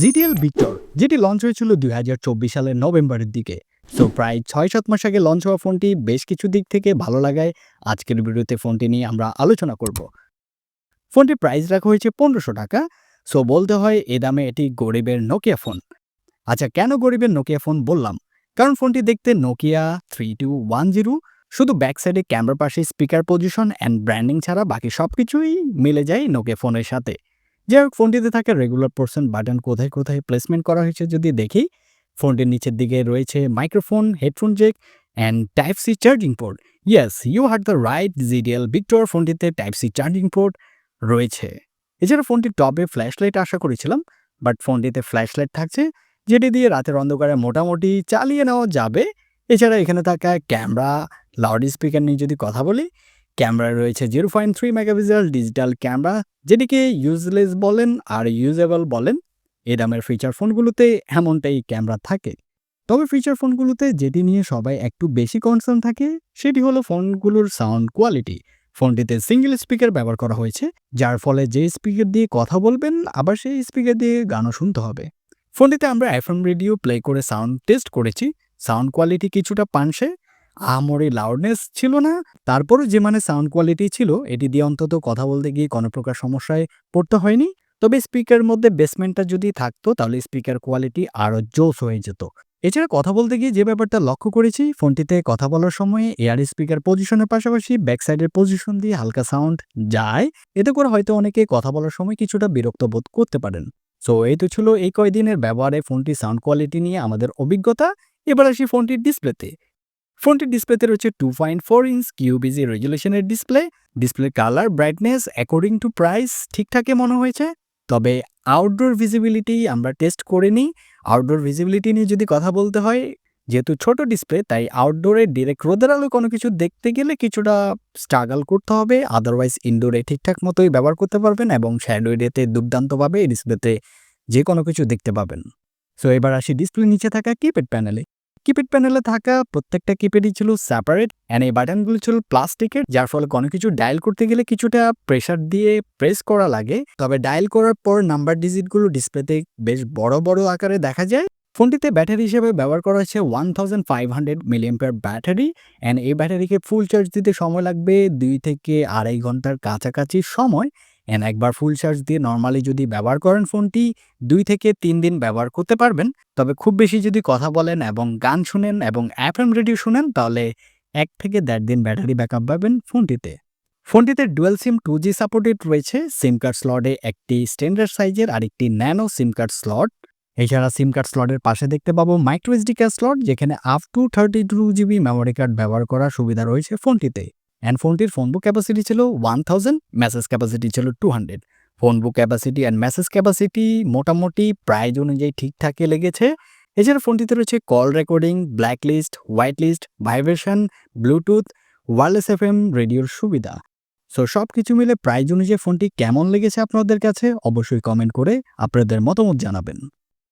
GTL Victor, যেটি launch হয়েছিল দুই হাজার চব্বিশ সালের নভেম্বরের দিকে। সো প্রায় ছয় সাত মাস আগে লঞ্চ হওয়া ফোনটি বেশ কিছু দিক থেকে ভালো লাগায়। আজকের ভিডিওতে ফোনটি নিয়ে আমরা আলোচনা করব। ফোনটির প্রাইস রাখা হয়েছে পনেরোশো টাকা। সো বলতে হয় এ দামে এটি গরিবের নোকিয়া ফোন আচ্ছা কেন গরিবের নোকিয়া ফোন বললাম? কারণ ফোনটি দেখতে Nokia three two one zero শুধু ব্যাক সাইডে ক্যামেরার পাশে স্পিকার পজিশন অ্যান্ড ব্র্যান্ডিং ছাড়া বাকি সব কিছুই মিলে যায় নোকিয়া ফোনের সাথে। যাই হোক ফোনটিতে থাকা রেগুলার পোর্শন বাটন কোথায় কোথায় প্লেসমেন্ট করা হয়েছে যদি দেখি, ফোনটির নিচের দিকে রয়েছে microphone headphone jack and type C charging port yes you had the right GDL Victor ফোনটিতে টাইপ সি চার্জিং পোর্ট রয়েছে। এছাড়া ফোনটির টপে ফ্ল্যাশ লাইট আশা করেছিলাম বাট ফোনটিতে ফ্ল্যাশ লাইট থাকছে, যেটি দিয়ে রাতের অন্ধকারে মোটামুটি চালিয়ে নেওয়া যাবে। এছাড়া এখানে থাকা ক্যামেরা লাউড স্পিকার নিয়ে যদি কথা বলি ক্যামেরা রয়েছে zero point three megapixel digital camera যেটিকে ইউজলেস বলেন আর ইউজেবল বলেন। এই দামের ফিচার ফোনগুলোতে এমনটাই ক্যামেরা থাকে। তবে ফিচার ফোনগুলোতে যেটি নিয়ে সবাই একটু বেশি কনসার্ন থাকে, সেটি হলো ফোনগুলোর সাউন্ড কোয়ালিটি ফোনটিতে সিঙ্গেল স্পিকার ব্যবহার করা হয়েছে, যার ফলে যে স্পিকার দিয়ে কথা বলবেন, আবার সেই স্পিকার দিয়ে গানও শুনতে হবে। ফোনটিতে আমরা এফএম রেডিও প্লে করে সাউন্ড টেস্ট করেছি। সাউন্ড কোয়ালিটি কিছুটা পানসে আহামরি লাউডনেস ছিল না। তারপরও যে মানে সাউন্ড কোয়ালিটি ছিল, এটি দিয়ে অন্তত কথা বলতে গিয়ে কোনো প্রকার সমস্যায় পড়তে হয়নি। তবে স্পিকার মধ্যে বেসমেন্টটা যদি থাকতো, তাহলে স্পিকার কোয়ালিটি আরও জোস হয়ে যেত। এছাড়া কথা বলতে গিয়ে যে ব্যাপারটা লক্ষ্য করেছি, ফোনটিতে কথা বলার সময় এয়ার স্পিকার পজিশনের পাশাপাশি ব্যাক সাইডের পজিশন দিয়ে হালকা সাউন্ড যায়। এতে করে হয়তো অনেকে কথা বলার সময় কিছুটা বিরক্ত বোধ করতে পারেন। সো এই তো ছিল এই কয়দিনের ব্যবহারে ফোনটির সাউন্ড কোয়ালিটি নিয়ে আমাদের অভিজ্ঞতা। এবার আসি ফোনটির ডিসপ্লেতে ফোনটির ডিসপ্লেতে রয়েছে two point four inch QVGA রেজুলেশনের display display colour brightness according to price ঠিকঠাকই মনে হয়েছে। তবে আউটডোর ভিজিবিলিটি আমরা টেস্ট করে নিই। আউটডোর ভিজিবিলিটি নিয়ে যদি কথা বলতে হয়, যেহেতু ছোট ডিসপ্লে তাই আউটডোরে ডিরেক্ট রোদের আলো কোনো কিছু দেখতে গেলে কিছুটা স্ট্রাগল করতে হবে। আদারওয়াইজ ইনডোরে ঠিকঠাক মতোই ব্যবহার করতে পারবেন এবং শ্যাডো এরিয়াতে দুর্দান্তভাবে ডিসপ্লেতে যে কোনো কিছু দেখতে পাবেন। সো এবার আসি ডিসপ্লে নিচে থাকা কিপ্যাড প্যানেলে কিপ্যাড প্যানেলে থাকা প্রত্যেকটা কিপ্যাডই ছিল সেপারেট অ্যান্ড এই বাটনগুলো ছিল প্লাস্টিকের যার ফলে কোনো কিছু ডায়াল করতে গেলে কিছুটা প্রেশার দিয়ে প্রেস করা লাগে। তবে ডায়াল করার পর নাম্বার ডিজিটগুলো ডিসপ্লেতে বেশ বড় বড় আকারে দেখা যায়। ফোনটিতে ব্যাটারি হিসেবে ব্যবহার করা হয়েছে one thousand five hundred milliampere battery and এই ব্যাটারিকে ফুল চার্জ দিতে সময় লাগবে দুই থেকে আড়াই ঘণ্টার কাছাকাছি সময়। অ্যান্ড একবার ফুল চার্জ দিয়ে নর্মালি যদি ব্যবহার করেন ফোনটি, দুই থেকে তিন দিন ব্যবহার করতে পারবেন। তবে খুব বেশি যদি কথা বলেন এবং গান শুনেন এবং অ্যাফএম রেডিও শুনেন, তাহলে এক থেকে দেড় দিন ব্যাটারি ব্যাকআপ পাবেন ফোনটিতে। ফোনটিতে dual SIM two G supported রয়েছে। সিম কার্ড স্লটে একটি স্ট্যান্ডার্ড সাইজের আর একটি ন্যানো সিম কার্ড স্লট এছাড়া সিম কার্ড স্লটের পাশে দেখতে পাবো মাইক্রো এসডি কার্ড স্লট যেখানে up to thirty two GB memory card ব্যবহার করার সুবিধা রয়েছে ফোনটিতে। অ্যান্ড ফোনটির ফোন বুক ক্যাপাসিটি ছিল ওয়ান থাউজেন্ড মেসেজ ক্যাপাসিটি ছিল two hundred phone book capacity and message capacity মোটামুটি প্রাইজ অনুযায়ী ঠিকঠাকই লেগেছে। এছাড়া ফোনটিতে রয়েছে call recording black list white list vibration Bluetooth wireless F M রেডিওর সুবিধা। সো সব কিছু মিলে প্রাইজ অনুযায়ী ফোনটি কেমন লেগেছে আপনাদের কাছে? অবশ্যই কমেন্ট করে আপনাদের মতামত জানাবেন।